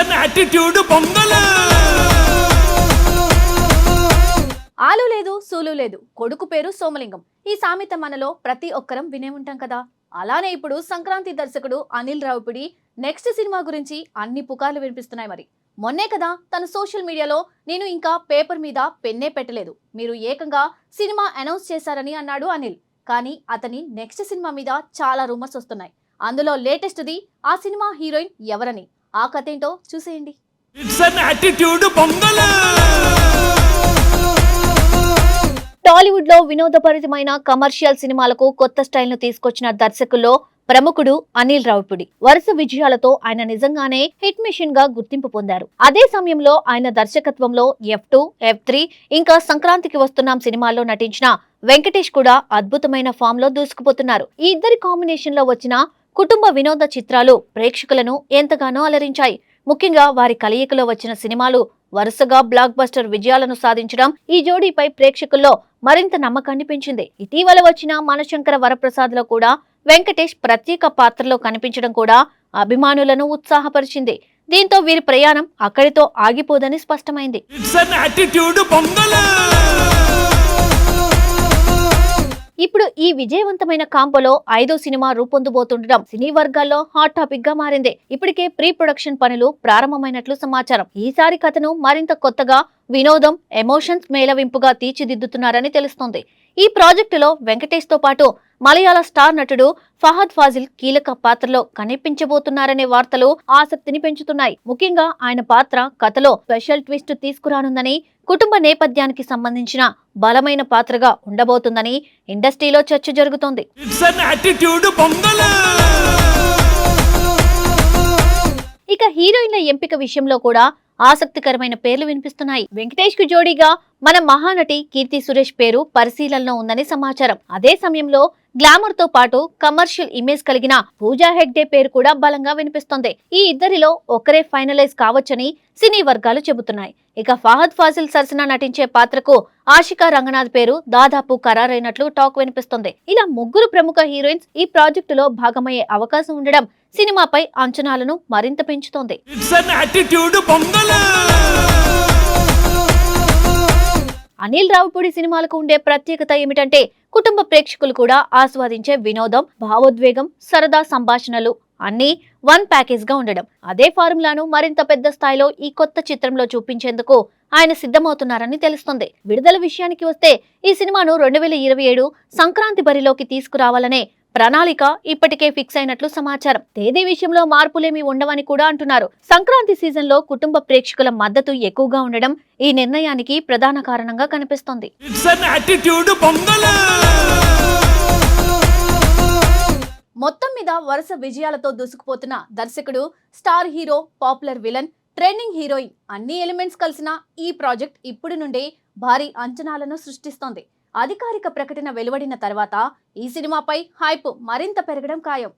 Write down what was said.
It's attitude ఆలు లేదు సూలు లేదు. కొడుకు పేరు సోమలింగం. ఈ సామెత మనలో ప్రతి ఒక్కరం వినే ఉంటాం కదా. అలానే ఇప్పుడు సంక్రాంతి దర్శకుడు అనిల్ రావుపిడి నెక్స్ట్ సినిమా గురించి అన్ని పుకార్లు వినిపిస్తున్నాయి మరి. మొన్నే కదా తన సోషల్ మీడియాలో నేను ఇంకా పేపర్ మీద పెన్నే పెట్టలేదు. మీరు ఏకంగా సినిమా అనౌన్స్ చేశారని అన్నాడు అనిల్. కానీ అతని నెక్స్ట్ సినిమా మీద చాలా రూమర్స్ వస్తున్నాయి. అందులో లేటెస్ట్ది ఆ సినిమా హీరోయిన్ ఎవరని. ఆ కథ ఏంటో చూసేయండి. టాలీవుడ్లో వినోదభరితమైన కమర్షియల్ సినిమాలకు కొత్త స్టైల్ను తీసుకొచ్చిన దర్శకుల్లో ప్రముఖుడు అనిల్ రావుపుడి. వరుస విజయాలతో ఆయన నిజంగానే హిట్ మిషన్గా గుర్తింపు పొందారు. అదే సమయంలో ఆయన దర్శకత్వంలో ఎఫ్ టూ ఎఫ్ త్రీ ఇంకా సంక్రాంతికి వస్తున్నాం సినిమాల్లో నటించిన వెంకటేష్ కూడా అద్భుతమైన ఫామ్లో దూసుకుపోతున్నారు. ఈ ఇద్దరి కాంబినేషన్లో వచ్చిన కుటుంబ వినోద చిత్రాలు ప్రేక్షకులను ఎంతగానో అలరించాయి. ముఖ్యంగా వారి కలయికలో వచ్చిన సినిమాలు వరుసగా బ్లాక్ బస్టర్ విజయాలను సాధించడం ఈ జోడీపై ప్రేక్షకుల్లో మరింత నమ్మకాన్ని పెంచింది. ఇటీవల వచ్చిన మనశంకర వరప్రసాద్లో కూడా వెంకటేష్ ప్రత్యేక పాత్రలో కనిపించడం కూడా అభిమానులను ఉత్సాహపరిచింది. దీంతో వీరి ప్రయాణం అక్కడితో ఆగిపోదని స్పష్టమైంది. ఇప్పుడు ఈ విజయవంతమైన కాంపోలో ఐదో సినిమా రూపొందబోతుండడం సినీ వర్గాల్లో హాట్ టాపిక్గా మారింది. ఇప్పటికే ప్రీ ప్రొడక్షన్ పనులు ప్రారంభమైనట్లు సమాచారం. ఈసారి కథను మరింత కొత్తగా వినోదం ఎమోషన్స్ మేళవింపుగా తీర్చిదిద్దుతున్నారని తెలుస్తోంది. ఈ ప్రాజెక్టులో వెంకటేష్తో పాటు మలయాళ స్టార్ నటుడు ఫహద్ ఫాజిల్ కీలక పాత్రలో కనిపించబోతున్నారనే వార్తలు ఆసక్తిని పెంచుతున్నాయి. ముఖ్యంగా ఆయన పాత్ర కథలో స్పెషల్ ట్విస్ట్ తీసుకురానుందని కుటుంబ నేపథ్యానికి సంబంధించిన బలమైన పాత్రగా ఉండబోతుందని ఇండస్ట్రీలో చర్చ జరుగుతోంది. ఇక హీరోయిన్ల ఎంపిక విషయంలో కూడా ఆసక్తికరమైన పేర్లు వినిపిస్తున్నాయి. వెంకటేష్కు జోడీగా మన మహానటి కీర్తి సురేష్ పేరు పరిశీలనలో ఉందని సమాచారం. అదే సమయంలో గ్లామర్తో పాటు కమర్షియల్ ఇమేజ్ కలిగిన పూజా హెగ్డే పేరు కూడా బలంగా వినిపిస్తోంది. ఈ ఇద్దరిలో ఒకరే ఫైనలైజ్ కావచ్చని సినీ వర్గాలు చెబుతున్నాయి. ఇక ఫహద్ ఫాజిల్ సరసన నటించే పాత్రకు ఆషికా రంగనాథ్ పేరు దాదాపు ఖరారైనట్లు టాక్ వినిపిస్తుంది. ఇలా ముగ్గురు ప్రముఖ హీరోయిన్స్ ఈ ప్రాజెక్టులో భాగమయ్యే అవకాశం ఉండడం సినిమాపై అంచనాలను మరింత పెంచుతోంది. అనిల్ రావుపూడి సినిమాలకు ఉండే ప్రత్యేకత ఏమిటంటే కుటుంబ ప్రేక్షకులు కూడా ఆస్వాదించే వినోదం భావోద్వేగం సరదా సంభాషణలు అన్నీ వన్ ప్యాకేజ్గా ఉండడం. అదే ఫార్ములాను మరింత పెద్ద స్థాయిలో ఈ కొత్త చిత్రంలో చూపించేందుకు ఆయన సిద్ధమవుతున్నారని తెలుస్తుంది. విడుదల విషయానికి వస్తే ఈ సినిమాను రెండు వేల ఇరవై ఏడు సంక్రాంతి బరిలోకి తీసుకురావాలనే ప్రణాళిక ఇప్పటికే ఫిక్స్ అయినట్లు సమాచారం. తేదీ విషయంలో మార్పులేమీ ఉండవని కూడా అంటున్నారు. సంక్రాంతి సీజన్లో కుటుంబ ప్రేక్షకుల మద్దతు ఎక్కువగా ఉండడం ఈ నిర్ణయానికి ప్రధాన కారణంగా కనిపిస్తోంది. మొత్తం మీద వరుస విజయాలతో దూసుకుపోతున్న దర్శకుడు star hero popular villain trending heroine అన్ని ఎలిమెంట్స్ కలిసిన ఈ ప్రాజెక్ట్ ఇప్పుడు నుండే భారీ అంచనాలను సృష్టిస్తోంది. అధికారిక ప్రకటన వెలువడిన తర్వాత ఈ సినిమాపై హైప్ మరింత పెరగడం ఖాయం.